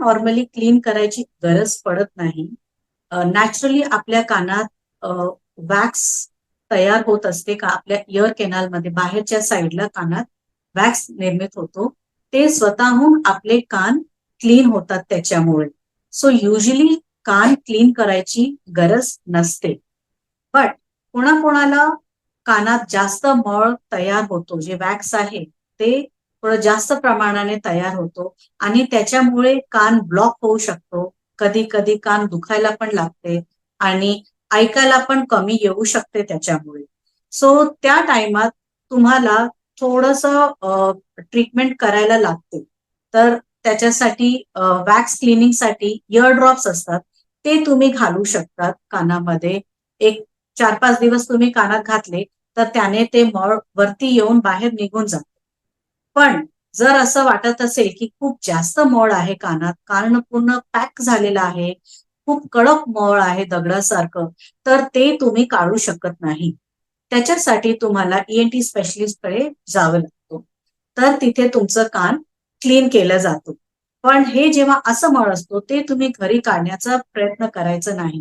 Normally clean करायची गरज पडत नाही. नॅचरली आपल्या कानात वॅक्स तयार होत असते का? आपल्या इयर केनालमध्ये बाहेरच्या साईडला कानात वॅक्स निर्मित होतो. ते स्वतःहून आपले कान क्लीन होतात त्याच्यामुळे. सो युजली कान क्लीन करायची गरज नसते. बट कोणाकोणाला कानात जास्त मळ तयार होतो जे वॅक्स आहे ते थोडं जास्त प्रमाणाने तयार होतो. आणि त्याच्यामुळे कान ब्लॉक होऊ शकतो. कधी कधी कान दुखायला पण लागते. आणि ऐकायला पण कमी येऊ शकते त्याच्यामुळे. सो त्या टायमात तुम्हाला थोडस ट्रीटमेंट करायला लागते. तर त्याच्यासाठी वॅक्स क्लिनिंगसाठी इयर ड्रॉप्स असतात. ते तुम्ही घालू शकतात कानामध्ये. एक चार पाच दिवस तुम्ही कानात घातले तर त्याने ते मळ वरती येऊन बाहेर निघून जात. पण जर असं वाटत असेल की खूप जास्त मळ आहे कानात कारण पूर्ण पॅक झालेलं आहे खूप कडक मळ आहे दगडासारखं तर ते तुम्ही काढू शकत नाही. त्याच्यासाठी तुम्हाला ईएनटी स्पेशलिस्टकडे जावं लागतो. तर तिथे तुमचं कान क्लीन केलं जातो. पण हे जेव्हा असं मळ असतो ते तुम्ही घरी काढण्याचा प्रयत्न करायचा नाही.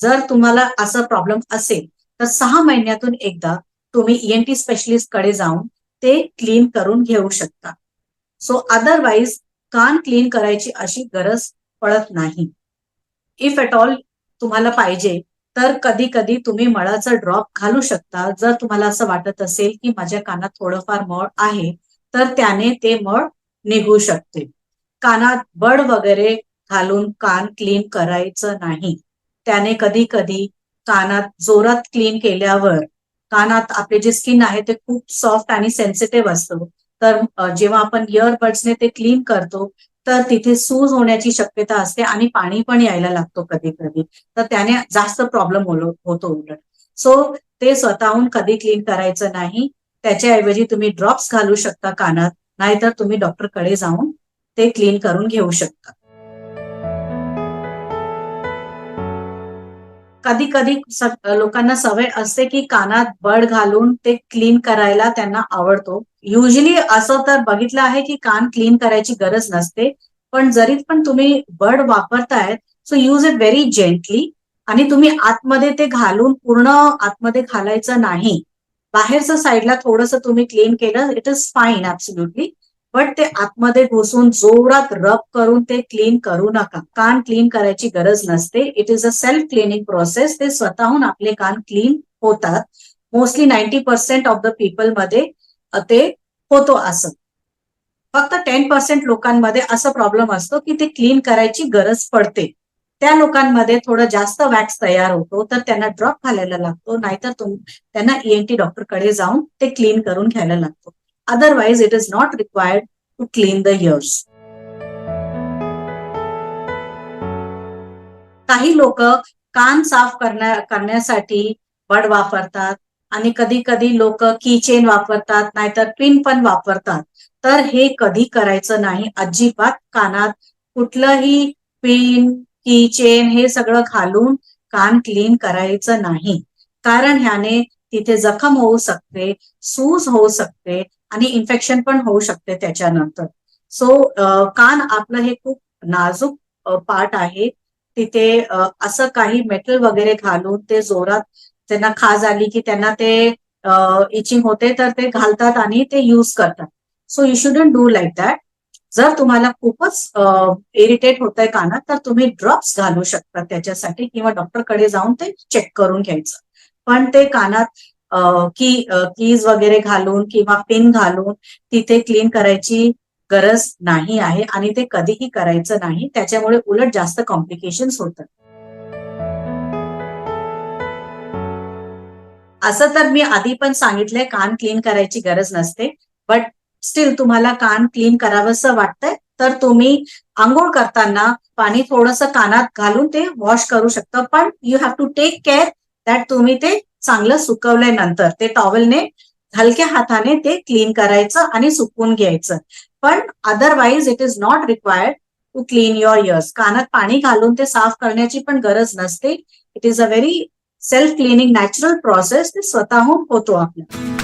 जर तुम्हाला असा प्रॉब्लेम असेल तर सहा महिन्यातून एकदा तुम्ही ईएनटी स्पेशलिस्टकडे जाऊन ते क्लीन करून घेऊ शकता. सो अदरवाईज कान क्लीन करायची अशी गरज पडत नाही. इफ एट ऑल तुम्हाला पाहिजे तर कधी कधी तुम्ही मळाचा ड्रॉप घालू शकता. जर तुम्हाला असं वाटत असेल की माझ्या कानात थोडंफार मळ आहे तर त्याने ते मळ निघू शकते. कानात बड वगैरे घालून कान क्लीन करायचं नाही. त्याने कधी कधी कानात जोरात क्लीन केल्यावर कानात आपले जे स्किन आहे ते खूप सॉफ्ट आणि सेन्सिटिव्ह असतो. तर जेव्हा आपण इयरबड्सने ते क्लीन करतो तर तिथे सूज होण्याची शक्यता असते आणि पाणी पण यायला लागतो कधी कधी तर त्याने जास्त प्रॉब्लेम होतो उलट. सो ते स्वतःहून कधी क्लीन करायचं नाही. त्याच्याऐवजी तुम्ही ड्रॉप्स घालू शकता कानात. नाहीतर तुम्ही डॉक्टरकडे जाऊन ते क्लीन करून घेऊ शकता. कधी कधी लोकांना सवय असते की कानात बड घालून ते क्लीन करायला त्यांना आवडतो. युजली असं तर बघितलं आहे की कान क्लीन करायची गरज नसते पण जरी पण तुम्ही bud वापरतायत so use it very gently आणि तुम्ही आतमध्ये ते घालून पूर्ण आतमध्ये घालायचं नाही. बाहेरचं साईडला थोडस तुम्ही क्लीन केलं it is fine absolutely but ते आतमध्ये घुसून जोरात रब करून ते क्लीन करू नका. कान क्लीन करायची गरज नसते. It is a self cleaning process ते स्वतःहून आपले कान क्लीन होतात. Mostly ninety percent of the पीपलमध्ये ते होतो असं. फक्त टेन पर्सेंट लोकांमध्ये असा प्रॉब्लेम असतो की ते क्लीन करायची गरज पडते. त्या लोकांमध्ये थोडं जास्त वॅक्स तयार होतो तर त्यांना ड्रॉप घालायला लागतो. नाहीतर त्यांना ईएनटी डॉक्टरकडे जाऊन ते क्लीन करून घ्यायला लागतो. Otherwise, it is not required to clean the ears. काही लोक कान साफ करण्या करण्यासाठी बड वापरतात आणि कधी कधी लोक की चेन वापरतात नाहीतर पिन पण वापरतात तर हे कधी करायचं नाही अजिबात कानात कुठलंही पिन की चेन हे सगळं घालून कान क्लीन करायचं नाही कारण ह्याने तिथे जखम होऊ शकते सूज होऊ शकते आणि इन्फेक्शन पण होऊ शकते त्याच्यानंतर. सो कान आपलं हे खूप नाजूक पार्ट आहे. तिथे असं काही मेटल वगैरे घालून ते जोरात त्यांना खाज आली की त्यांना ते इचिंग होते तर ते घालतात आणि ते युज करतात. So you shouldn't do like that जर तुम्हाला खूपच इरिटेट होत आहे कानात तर तुम्ही ड्रॉप्स घालू शकता त्याच्यासाठी किंवा डॉक्टरकडे जाऊन ते चेक करून घ्यायचं. पण ते कानात की कीज वगैरे घालून किंवा पिन घालून तिथे क्लीन करायची गरज नाही आहे आणि ते कधीही करायचं नाही. त्याच्यामुळे उलट जास्त कॉम्प्लिकेशन्स होतात. असं तर मी आधी पण सांगितलंय कान क्लीन करायची गरज नसते. बट स्टील तुम्हाला कान क्लीन करावंसं वाटतंय तर तुम्ही आंघोळ करताना पाणी थोडस कानात घालून ते वॉश करू शकता. पण you have to take care that तुम्ही ते चांगलं सुकवल्यानंतर ते टॉवेलने हलक्या हाताने ते क्लीन करायचं आणि सुकवून घ्यायचं. पण otherwise it is not required to clean your ears कानात पाणी घालून ते साफ करण्याची पण गरज नसते. It is a very self cleaning natural process ते स्वतःहून होतो आपल्या